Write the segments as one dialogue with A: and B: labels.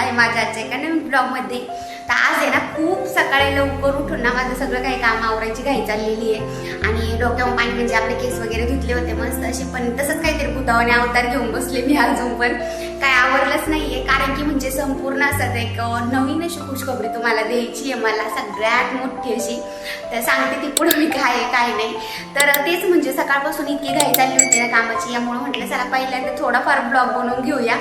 A: आहे माझ्या आजच्या एका नवीन ब्लॉगमध्ये तर आज आहे ना खूप सकाळी लवकर उठून ना माझं सगळं काही काम आवरायची घाई चाललेली आहे. आणि डोक्यावर पाणी म्हणजे आपले केस वगैरे धुतले होते मस्त असे पण तसंच काहीतरी बुधावणे अवतार घेऊन बसले मी अजून पण. काय आवरलंच नाहीये कारण की म्हणजे संपूर्ण असं एक नवीन अशी खुशखबरी तुम्हाला द्यायची आहे मला सगळ्यात मोठी अशी. तर सांगते ती पुढे मी काय आहे काय नाही. तर तेच म्हणजे सकाळपासून इतकी घाई चालली होती ना कामाची यामुळे म्हटलं चला पहिल्यांदा थोडाफार ब्लॉग बनवून घेऊया.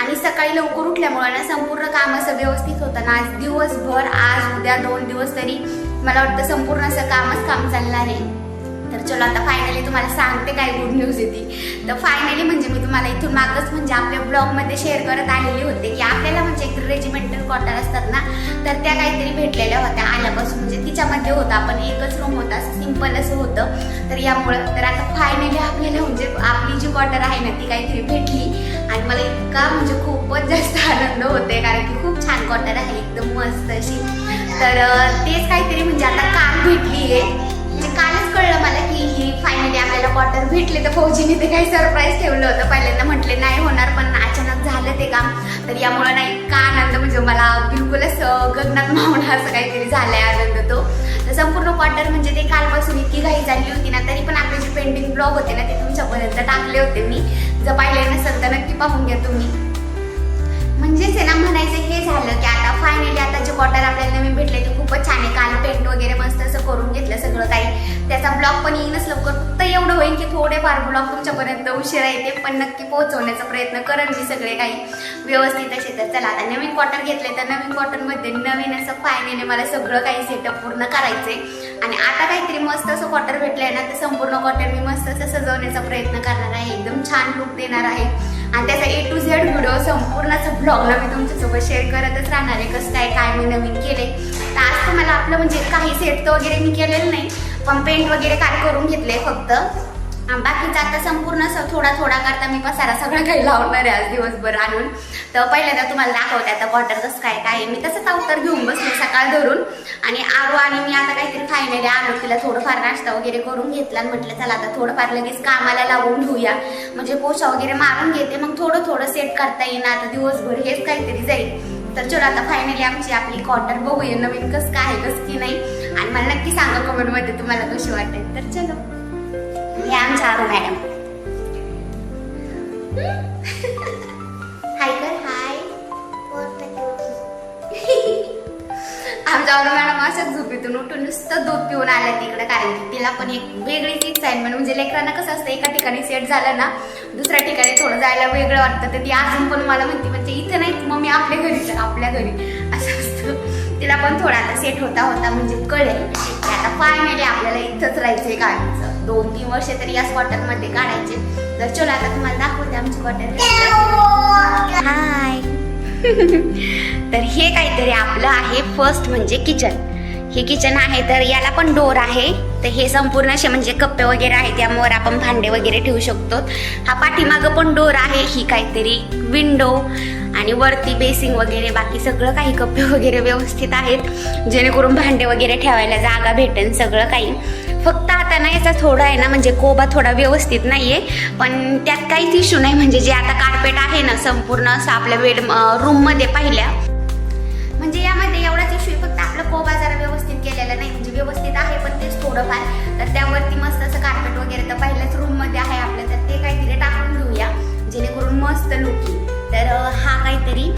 A: आणि सकाळी लवकर उठल्यामुळे ना संपूर्ण काम असं व्यवस्थित होतं. ना आज दिवसभर आज उद्या दोन दिवस तरी मला वाटतं संपूर्ण असं कामच काम चालणार आहे. तर चलो आता फायनली तुम्हाला सांगते काय गुड न्यूज येते तर फायनली म्हणजे मी तुम्हाला इथून मागच म्हणजे आपल्या ब्लॉगमध्ये शेअर करत आलेले होते की आपल्याला म्हणजे एक रेजिमेंटल क्वार्टर असतात ना तर त्या काहीतरी भेटलेल्या होत्या. आल्यापासून म्हणजे तिच्यामध्ये होतं. आपण एकच रूम होता असं सिंपल असं होतं. तर यामुळं तर आता फायनली आपल्याला म्हणजे आपली जी क्वार्टर आहे ना ती काहीतरी भेटली. मला इतका म्हणजे खूपच जास्त आनंद होते कारण की खूप छान कॉटन आहे एकदम मस्त अशी. तर तेच काहीतरी म्हणजे आता काल भेटली आहे. म्हणजे कालच कळलं मला की ही फायनली आपल्याला कॉटन भेटले. तर फौजीने ते काही सरप्राईज ठेवलं होतं. पहिल्यांदा म्हटले नाही होणार पण अचानक झालं ते काम. तर यामुळे नाही इतका आनंद म्हणजे मला बिलकुलच गगनात मावणं असं काहीतरी झालंय आनंद तो. तर संपूर्ण क्वार्टर म्हणजे ते कालपासून इतकी घाई झाली होती ना तरी पण आपले जे पेंडिंग ब्लॉग होते ना ते तुमच्यापर्यंत टाकले होते मी. जर पाहिले नसेल तर नक्की पाहून घ्या तुम्ही. म्हणजेच आहे ना म्हणायचं हे झालं की आता फायनली आता जे बॉटल आपल्याला नवीन भेटले ते खूपच छान आहे. काल पेंट वगैरे मस्त असं करून घेतलं सगळं काही. त्याचा ब्लॉग पण येईनच लवकर. फक्त एवढं होईल की थोडेफार ब्लॉग तुमच्यापर्यंत उशिरा येते पण नक्की पोहोचवण्याचा प्रयत्न करेन मी सगळे काही. व्यवस्थित असे तर चला आता नवीन कॉटन घेतले तर नवीन कॉटनमध्ये नवीन असं फायनली मला सगळं काही सेटअप पूर्ण करायचं आहे आणि आता काहीतरी मस्त असं कॉटर भेटलंय ना ते संपूर्ण कॉटर मी मस्त असं सजवण्याचा प्रयत्न करणार आहे. एकदम छान लुक देणार आहे. आणि त्याचा ए टू झेड व्हिडिओ संपूर्णचा ब्लॉगला मी तुमच्यासोबत शेअर करतच राहणार आहे कसं काय काय मी नवीन केले तर आज तुम्हाला आपलं म्हणजे काही सेट वगैरे मी केलेलं नाही पण पेंट वगैरे काय करून घेतले फक्त. बाकीचा आता संपूर्ण असं थोडा थोडा करता मी पसारा सगळं काही लावणार आहे आज दिवसभर आणून. तर पहिल्यांदा तुम्हाला दाखवते आता क्वार्टर कसं काय काय मी तसंच अवतर घेऊन बसले सकाळ धरून. आणि आरो आणि मी आता काहीतरी फायनली आलो तिला थोडंफार नाश्ता वगैरे करून घेतला म्हटलं चला आता थोडंफार लगेच कामाला लावून घेऊया. म्हणजे पोशा वगैरे मारून घेते. मग थोडं थोडं सेट करता येईन. आता दिवसभर हेच काहीतरी जाईल. तर चलो आता फायनली आमची आपली क्वार्टर बघूया नवीन कसं काय कसं की नाही. आणि मला नक्की सांगा कमेंटमध्ये तुम्हाला कशी वाटेल तर चलो. हे आमच्या आरू मॅडम हाय कर हाय आमच्या आरू मॅडम असंच झोपेतून उठून नुसतं दूध पिऊन आल्या तिकडे कारण की तिला पण एक वेगळीच एक्साइटमेंट म्हणजे लेकरांना कसं असतं एका ठिकाणी सेट झालं ना दुसऱ्या ठिकाणी थोडं जायला वेगळं वाटतं तर ती अजून पण मला म्हणते म्हणजे इथं नाही मग मी आपल्या घरी तर आपल्या घरी असं असतं तिला पण थोडा आता सेट होता होता म्हणजे कळेल की आता फायनली आपल्याला इथंच राहायचंय काढायचं दोन तीन वर्ष तरी या मध्ये काढायचे. तर चलो आता तुम्हाला दाखवते आमची कॉटन हाय तर हे काहीतरी आपलं आहे फर्स्ट म्हणजे किचन हे किचन आहे तर याला पण डोर आहे. तर हे संपूर्ण असे म्हणजे कप्पे वगैरे आहेत त्यामुळे आपण भांडे वगैरे ठेवू शकतो. हा पाठीमागं पण डोर आहे ही काहीतरी विंडो आणि वरती बेसिंग वगैरे बाकी सगळं काही कप्पे वगैरे व्यवस्थित आहेत. जेणेकरून भांडे वगैरे ठेवायला जागा भेटेल सगळं काही. फक्त आता ना याचा थोडा आहे ना म्हणजे कोबा थोडा व्यवस्थित नाहीये. पण त्यात काहीच इश्यू नाही म्हणजे जे आता कार्पेट आहे ना संपूर्ण असं आपल्या बेड रूममध्ये पाहिल्या. म्हणजे यामध्ये एवढाच इश्यू आहे फक्त आपलं कोबा जरा व्यवस्थित केलेला नाही म्हणजे व्यवस्थित आहे पण तेच थोडंफार. तर त्यावरती मस्त असं कार्पेट वगैरे तर पहिल्याच रूममध्ये आहे आपलं तर ते काहीतरी टाकून घेऊया जेणेकरून मस्त लुकी तर हा काहीतरी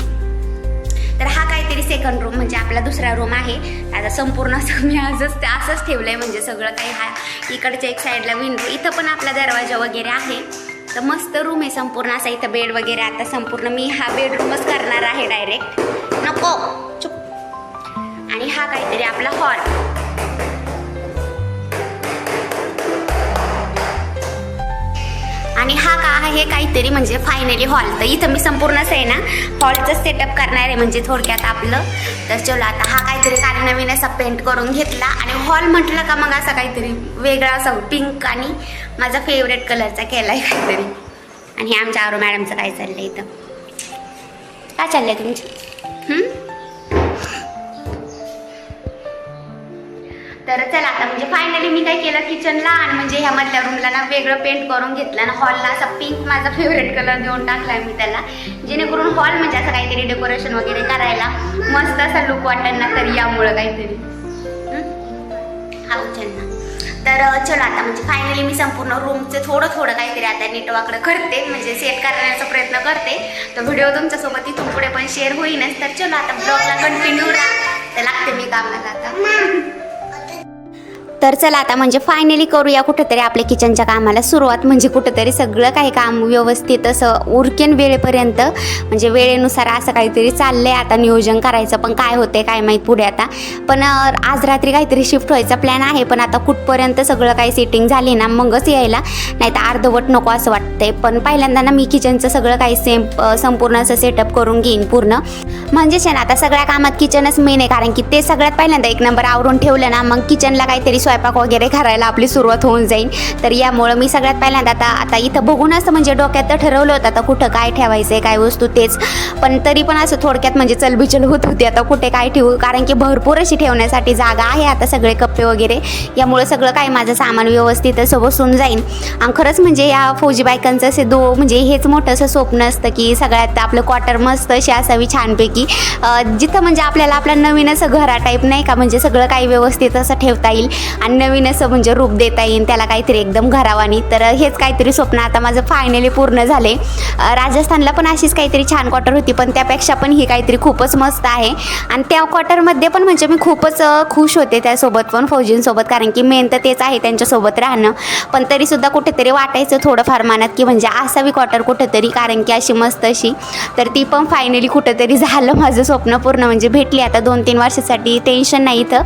A: तर हा काहीतरी सेकंड रूम म्हणजे आपला दुसरा रूम आहे. आता संपूर्ण असं मी असंच ते असंच आहे म्हणजे सगळं काही हा इकडच्या एक साईडला विंडो इथं पण आपला दरवाजा वगैरे आहे. तर मस्त रूम आहे संपूर्ण. असा इथं बेड वगैरे आता संपूर्ण मी हा बेडरूमच करणार आहे डायरेक्ट नको. चुप. आणि हा काहीतरी आपला हॉल आणि हा का आहे काहीतरी म्हणजे फायनली हॉल तर इथं मी संपूर्ण आहे ना हॉलचं सेटअप करणार आहे. म्हणजे थोडक्यात आपलं. तर चलो आता हा काहीतरी काल नवीन असा पेंट करून घेतला. आणि हॉल म्हटलं का मग असा काहीतरी वेगळा असा पिंक आणि माझा फेवरेट कलरचा केला आहे काहीतरी. आणि हे आमच्या आरो मॅडमचं काय चाललंय इथं? काय चाललंय तुमचं? तर चला आता म्हणजे फायनली मी काय केलं किचनला आणि म्हणजे ह्या मधल्या रूमला ना वेगळं पेंट करून घेतलं ना हॉलला असा पिंक माझा फेवरेट कलर देऊन टाकलाय मी त्याला. जेणेकरून हॉल म्हणजे असं काहीतरी डेकोरेशन वगैरे करायला मस्त असा लुक वाटेल ना तर यामुळं काहीतरी. हा? उचलना. तर चलो आता म्हणजे फायनली मी संपूर्ण रूमचं थोडं थोडं काहीतरी आता नीटवाकडं करते म्हणजे सेट करण्याचा प्रयत्न करते. तर व्हिडिओ तुमच्यासोबत इथून पुढे पण शेअर होईनच. तर चलो आता ब्लॉगला कंटिन्यू राहा. तर लागते मी कामाला आता. तर चला आता म्हणजे फायनली करूया कुठंतरी आपल्या किचनच्या कामाला सुरुवात. म्हणजे कुठंतरी सगळं काही काम व्यवस्थित असं उरकेन वेळेपर्यंत. म्हणजे वेळेनुसार असं काहीतरी चाललं आहे आता नियोजन करायचं. पण काय होते काय माहीत पुढे आता. पण आज रात्री काहीतरी शिफ्ट व्हायचा प्लॅन आहे. पण आता कुठपर्यंत सगळं काही सेटिंग झाली ना मगच यायला. नाही तर अर्धवट नको असं वाटतंय. पण पहिल्यांदा ना मी किचनचं सगळं काही सेम संपूर्ण असं सेटअप करून घेईन पूर्ण. म्हणजेच आहे ना आता सगळ्या कामात किचनच मेन आहे. कारण की ते सगळ्यात पहिल्यांदा एक नंबर आवरून ठेवलं ना मग किचनला काहीतरी स्वयंपाक वगैरे करायला आपली सुरुवात होऊन जाईल. तर यामुळं मी सगळ्यात पहिल्यांदा आता आता इथं बघून असं म्हणजे डोक्यात तर ठरवलं होतं आता कुठं काय ठेवायचं आहे काय वस्तू तेच. पण तरी पण असं थोडक्यात म्हणजे चलबिचल होत होती आता कुठे काय ठेवू? कारण की भरपूर अशी ठेवण्यासाठी जागा आहे आता सगळे कप्पे वगैरे. यामुळं सगळं काय माझं सामान व्यवस्थित असं बसून जाईल आणि खरंच म्हणजे या फौजी बायकांचं असे दो म्हणजे हेच मोठं असं स्वप्न असतं की सगळ्यात आपलं क्वार्टर मस्त अशी असावी छानपैकी. जिथं म्हणजे आपल्याला आपला नवीन असं घरा टाईप नाही का म्हणजे सगळं काही व्यवस्थित असं ठेवता येईल. आणि नवीन असं म्हणजे रूप देता येईल त्याला काहीतरी एकदम घरावानी. तर हेच काहीतरी स्वप्न आता माझं फायनली पूर्ण झाले. राजस्थानला पण अशीच काहीतरी छान क्वार्टर होती पण त्यापेक्षा पण ही काहीतरी खूपच मस्त आहे. आणि त्या क्वार्टरमध्ये पण म्हणजे मी खूपच खुश होते त्यासोबत पण फौजींसोबत. कारण की मेन तर तेच आहे त्यांच्यासोबत राहणं. पण तरीसुद्धा कुठेतरी वाटायचं थोडंफार मनात की म्हणजे असावी क्वार्टर कुठेतरी कारण की अशी मस्त अशी. तर ती पण फायनली कुठेतरी झालं माझं स्वप्न पूर्ण. म्हणजे भेटली आता दोन तीन वर्षासाठी. टेन्शन नाही इथं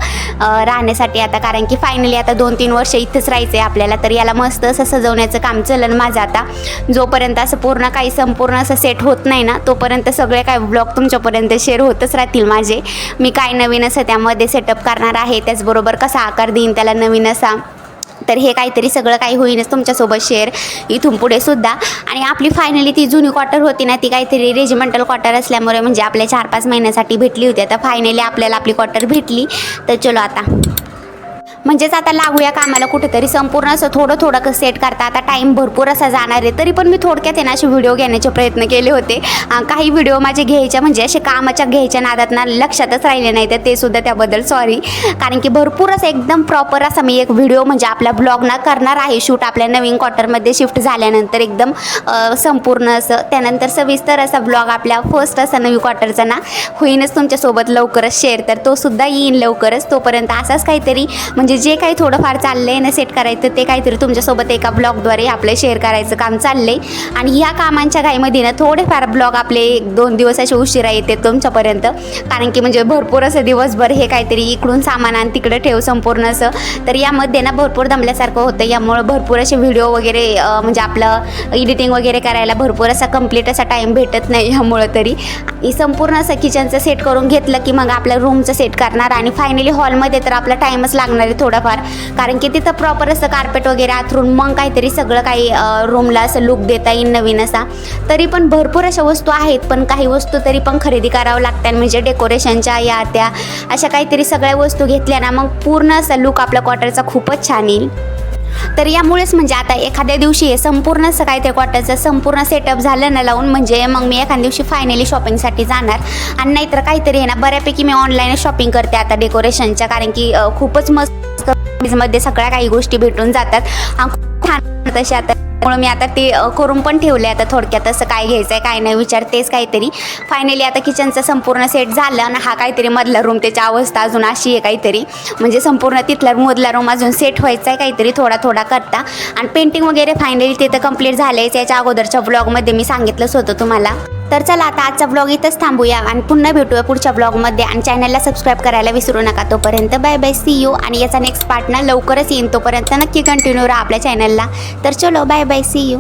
A: राहण्यासाठी आता. कारण की फायनली आता दोन तीन वर्ष इथंच राहायचं आहे आपल्याला. तर याला मस्त असं सजवण्याचं काम चलन माझं आता. जोपर्यंत असं पूर्ण काही संपूर्ण असं सेट होत नाही ना तोपर्यंत सगळे काय ब्लॉग तुमच्यापर्यंत शेअर होतच राहतील माझे. मी काय नवीन असं त्यामध्ये सेटअप करणार आहे त्याचबरोबर कसा आकार देईन त्याला नवीन असा. तर हे काहीतरी सगळं काही होईनच तुमच्यासोबत शेअर इथून पुढे सुद्धा. आणि आपली फायनली ती जुनी क्वार्टर होती ना ती काहीतरी रेजिमेंटल क्वार्टर असल्यामुळे म्हणजे आपल्या चार पाच महिन्यासाठी भेटली होती. आता फायनली आपल्याला आपली क्वार्टर भेटली. तर चलो आता. म्हणजेच आता लागूया कामाला कुठेतरी संपूर्ण असं थोडं थोडं कसं सेट करता. आता टाईम भरपूर असा जाणार आहे तरी पण मी थोडक्यात आहे ना असे व्हिडिओ घेण्याचे प्रयत्न केले होते. काही व्हिडिओ माझे घ्यायच्या म्हणजे असे कामाच्या घ्यायच्या नादात ना लक्षातच राहिले नाही तर ते सुद्धा त्याबद्दल सॉरी कारण की भरपूर असं एकदम प्रॉपर असा मी एक व्हिडिओ म्हणजे आपल्या ब्लॉग ना करणार आहे शूट आपल्या नवीन क्वार्टरमध्ये शिफ्ट झाल्यानंतर एकदम संपूर्ण असं त्यानंतर सविस्तर असा ब्लॉग आपल्या फर्स्ट असा नवीन क्वार्टरचा ना होईनच तुमच्यासोबत लवकरच शेअर तर तो सुद्धा येईन लवकरच तोपर्यंत असाच काहीतरी म्हणजे म्हणजे जे काही थोडंफार चाललं आहे ना सेट करायचं ते काहीतरी तुमच्यासोबत एका ब्लॉगद्वारे आपलं शेअर करायचं काम चाललं आहे आणि ह्या कामांच्या घाईमध्ये ना थोडेफार ब्लॉग आपले एक दोन दिवस असे उशिरा येते तुमच्यापर्यंत. कारण की म्हणजे भरपूर असं दिवसभर हे काहीतरी इकडून सामान आणि तिकडे ठेव संपूर्ण असं. तर यामध्ये ना भरपूर दमल्यासारखं होतं. यामुळं भरपूर असे व्हिडिओ वगैरे म्हणजे आपलं एडिटिंग वगैरे करायला भरपूर असा कंप्लीट असा टाईम भेटत नाही ह्यामुळं तरी. संपूर्ण असं किचनचं सेट करून घेतलं की मग आपल्या रूमचं सेट करणार आणि फायनली हॉलमध्ये तर आपला टाईमच लागणार आहे. थोडाफार. कारण की तिथं प्रॉपर असं कार्पेट वगैरे आथरून मग काहीतरी सगळं काही रूमला असं लुक देता येईल नवीन असा. तरी पण भरपूर अशा वस्तू आहेत पण काही वस्तू तरी पण खरेदी करावं लागतात. म्हणजे डेकोरेशनच्या या त्या अशा काहीतरी सगळ्या वस्तू घेतल्या ना मग पूर्ण असा लुक आपल्या क्वार्टरचा खूपच छान येईल. तर यामुळेच म्हणजे आता एखाद्या दिवशी हे संपूर्ण असं काय ते क्वार्टरचं संपूर्ण सेटअप झालं ना लावून म्हणजे मग मी एखाद्या दिवशी फायनली शॉपिंगसाठी जाणार. आणि नाहीतर काहीतरी आहे ना बऱ्यापैकी मी ऑनलाईन शॉपिंग करते आता डेकोरेशनच्या कारण की खूपच मस्त मध्ये सगळ्या काही गोष्टी भेटून जातात. आणि खूप छान तसे आता त्यामुळे मी आता ते करून पण ठेवले आता थोडक्यात असं काय घ्यायचं आहे काय नाही विचार तेच काहीतरी. फायनली आता किचनचं संपूर्ण सेट झालं आणि हा काहीतरी मधला रूम त्याची अवस्था अजून अशी आहे काहीतरी. म्हणजे संपूर्ण तिथला मधला रूम अजून सेट व्हायचा आहे काहीतरी थोडा थोडा करता. आणि पेंटिंग वगैरे फायनली तिथं कंप्लीट झालं आहे याच्या अगोदरच्या ब्लॉगमध्ये मी सांगितलंच होतं तुम्हाला. तर चला आता आजचा ब्लॉग इथंच थांबूया आणि पुन्हा भेटूया पुढच्या ब्लॉगमध्ये आणि चॅनलला सबस्क्राईब करायला विसरू नका. तोपर्यंत बाय बाय सी यू आणि याचा नेक्स्ट पार्टनर लवकरच येईन. तोपर्यंत नक्की कंटिन्यू राहा आपल्या चॅनलला तर चलो बाय बाय सी यू